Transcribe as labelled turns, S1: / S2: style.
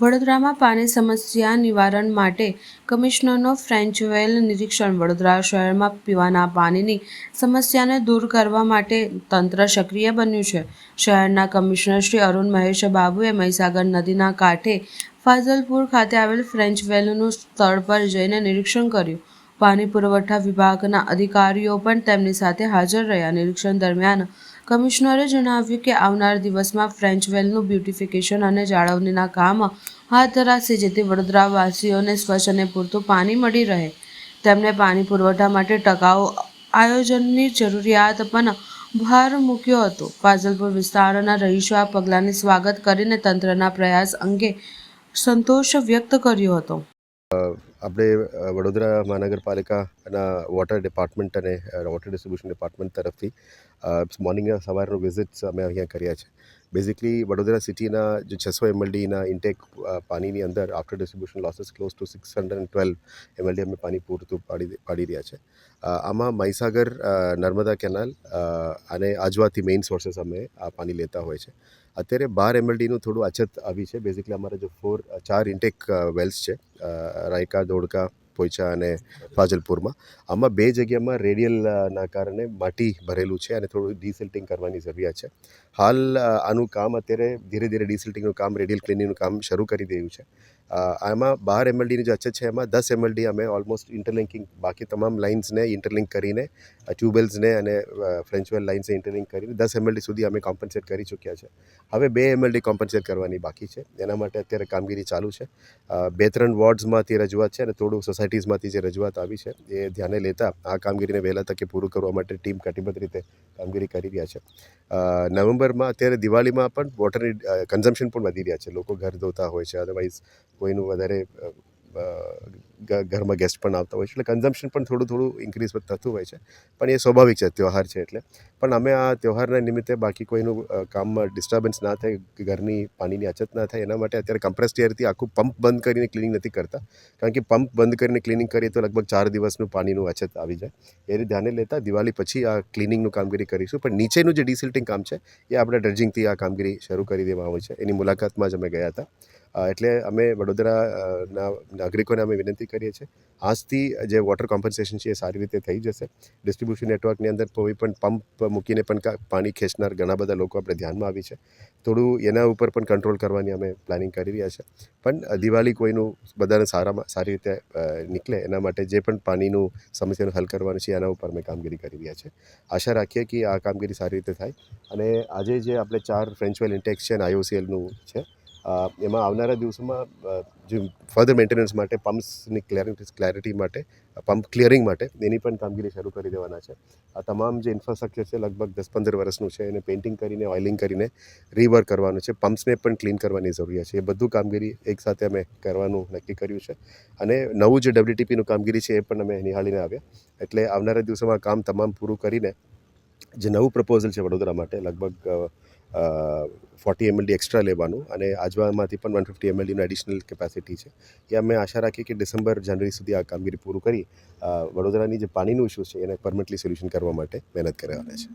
S1: વડોદરામાં પાણી સમસ્યા નિવારણ માટે કમિશનરનો ફ્રેન્ચ વેલ નિરીક્ષણ. વડોદરા શહેરમાં પીવાના પાણીની સમસ્યાને દૂર કરવા માટે તંત્ર સક્રિય બન્યું છે. શહેરના કમિશનર શ્રી અરુણ મહેશ બાબુએ મહીસાગર નદીના કાંઠે ફાઝલપુર ખાતે આવેલ ફ્રેન્ચ વેલનું સ્થળ પર જઈને નિરીક્ષણ કર્યું. પાણી પુરવઠા વિભાગના અધિકારીઓ પણ તેમની સાથે હાજર રહ્યા. નિરીક્ષણ દરમિયાન કમિશનરે જણાવ્યું કે આવનાર દિવસમાં ફ્રેન્ચ વેલનું બ્યુટિફિકેશન અને જાળવણીના કામ હાથ ધરાશે, જેથી વડોદરાવાસીઓને સ્વચ્છ અને પૂરતું પાણી મળી રહે. તેમણે પાણી પુરવઠા માટે ટકાઉ આયોજનની જરૂરિયાત પણ ભાર મૂક્યો હતો. ફાજલપુર વિસ્તારના રહીશો આ પગલાંને સ્વાગત કરીને તંત્રના પ્રયાસ અંગે સંતોષ વ્યક્ત કર્યો હતો.
S2: આપણે વડોદરા મહાનગરપાલિકાના વોટર ડિપાર્ટમેન્ટ અને વોટર ડિસ્ટ્રીબ્યુશન ડિપાર્ટમેન્ટ તરફથી મોર્નિંગના સવારનો વિઝિટ્સ અમે અહીંયા કર્યા છે. બેઝિકલી વડોદરા સિટીના જે છસો એમએલડીના ઇન્ટેક પાણીની અંદર after distribution losses close to six hundred and twelve MLD અમે પાણી પૂરતું પાડી પાડી રહ્યા છે. આમાં મહીસાગર નર્મદા કેનાલ અને આજવાથી મેઇન સોર્सेस અમે આ પાણી લેતા હોય છે. અત્યારે બાર એમએલડીનું થોડું અછત આવી છે. બેઝિકલી અમારા જે ફોર ચાર ઇન્ટેક વેલ્સ છે રાયકા, ધોળકા પોઈચા અને ફાજલપુરમાં. આમાં બે જગ્યામાં રેડિયલના કારણે માટી ભરેલું છે અને થોડું ડિસિલ્ટિંગ કરવાની જરૂરિયાત છે. હાલ આનું કામ અત્યારે ધીરે ધીરે ડિસિલ્ટિંગનું કામ રેડિયલ ક્લિનિંગનું કામ શરૂ કરી દેવું છે. આમાં બાર એમએલડીની જે અછત છે, એમાં દસ એમએલડી અમે ઓલમોસ્ટ ઇન્ટરલિંકિંગ બાકી તમામ લાઇન્સને ઇન્ટરલિંક કરીને ટ્યુબવેલ્સને અને ફ્રેન્ચવેલ લાઇન્સને ઇન્ટરલિંક કરીને દસ એમએલડી સુધી અમે કોમ્પન્સેટ કરી ચૂક્યા છે. હવે બે એમએલડી કોમ્પન્સેટ કરવાની બાકી છે. એના માટે અત્યારે કામગીરી ચાલુ છે. બે ત્રણ વોર્ડ્સમાંથી રજૂઆત છે અને થોડું સોસાયટીઝમાંથી જે રજૂઆત આવી છે, એ ધ્યાને લેતા આ કામગીરીને વહેલા તકે પૂરું કરવા માટે ટીમ કટિબદ્ધ રીતે કામગીરી કરી રહ્યા છે. નવેમ્બરમાં અત્યારે દિવાળીમાં પણ વોટરની કન્ઝમ્પશન પણ વધી રહ્યા છે. લોકો ઘર ધોતા હોય છે અદરવાઇઝ કોઈનું વધારે ઘરમાં ગેસ્ટ પણ આવતા હોય છે. એટલે કન્ઝમ્પશન પણ થોડું થોડું ઇન્ક્રીઝ થતું હોય છે. પણ એ સ્વાભાવિક છે, ત્યોહાર છે એટલે. પણ અમે આ તહેવારના નિમિત્તે બાકી કોઈનું કામમાં ડિસ્ટર્બન્સ ના થાય ઘરની પાણીની અછત ના થાય, એના માટે અત્યારે કમ્પ્રેસ્ડ એરથી આખું પંપ બંધ કરીને ક્લિનિંગ નથી કરતા. કારણ કે પંપ બંધ કરીને ક્લિનિંગ કરીએ તો લગભગ ચાર દિવસનું પાણીનું અછત આવી જાય. એને ધ્યાને લેતા દિવાળી પછી આ ક્લિનિંગનું કામગીરી કરીશું. પણ નીચેનું જે ડિસિલ્ટિંગ કામ છે, એ આપણે ડ્રજિંગથી આ કામગીરી શરૂ કરી દેવામાં આવી છે. એની મુલાકાતમાં જ અમે ગયા હતા. એટલે અમે વડોદરાના નાગરિકોને અમે વિનંતી કરીએ છીએ. આજથી જે વોટર કોમ્પન્સેશન છે એ સારી રીતે થઈ જશે. ડિસ્ટ્રિબ્યુશન નેટવર્કની અંદર કોઈ પણ પંપ મૂકીને પણ પાણી ખેંચનાર ઘણા બધા લોકો આપણે ધ્યાનમાં આવી છે. થોડું એના ઉપર પણ કંટ્રોલ કરવાની અમે પ્લાનિંગ કરી રહ્યા છે. પણ દિવાળી કોઈનું બધાને સારામાં, સારી રીતે નીકળે એના માટે જે પણ પાણીનું સમસ્યાનું હલ કરવાનું છે એના ઉપર અમે કામગીરી કરી રહ્યા છે આશા રાખીએ કે આ કામગીરી સારી રીતે થાય. અને આજે જે આપણે ચાર ફ્રેન્ચવેલ ઇન્ટેક્સ છે આઈઓસીએલનું છે એમાં આવનારા દિવસોમાં જે ફર્ધર મેન્ટેનન્સ માટે પમ્પ્સની ક્લેરિટી ક્લેરિટી માટે પંપ ક્લિયરિંગ માટે એની પણ કામગીરી શરૂ કરી દેવાના છે. આ તમામ જે ઇન્ફ્રાસ્ટ્રક્ચર છે, લગભગ દસ પંદર વર્ષનું છે, એને પેઇન્ટિંગ કરીને ઓઇલિંગ કરીને રીવર્ક કરવાનું છે. પમ્પ્સને પણ ક્લીન કરવાની જરૂરિયાત છે. એ બધું કામગીરી એકસાથે અમે કરવાનું નક્કી કર્યું છે. અને નવું જે ડબ્લ્યુટીપીનું કામગીરી છે, એ પણ અમે નિહાળીને આવ્યા. એટલે આવનારા દિવસોમાં કામ તમામ પૂરું કરીને, જે નવું પ્રપોઝલ છે વડોદરા માટે, લગભગ ફોર્ટી એમએલડી એક્સ્ટ્રા લેવાનું અને આજવામાંથી પણ વન ફિફ્ટી એમએલડીનું એડિશનલ કેપેસિટી છે. એ અમે આશા રાખીએ કે ડિસેમ્બર જાન્યુઆરી સુધી આ કામગીરી પૂરું કરી વડોદરાની જે પાણીનું ઇસ્યુ છે, એને પરમનન્ટલી સોલ્યુશન કરવા માટે મહેનત કરવાના છે.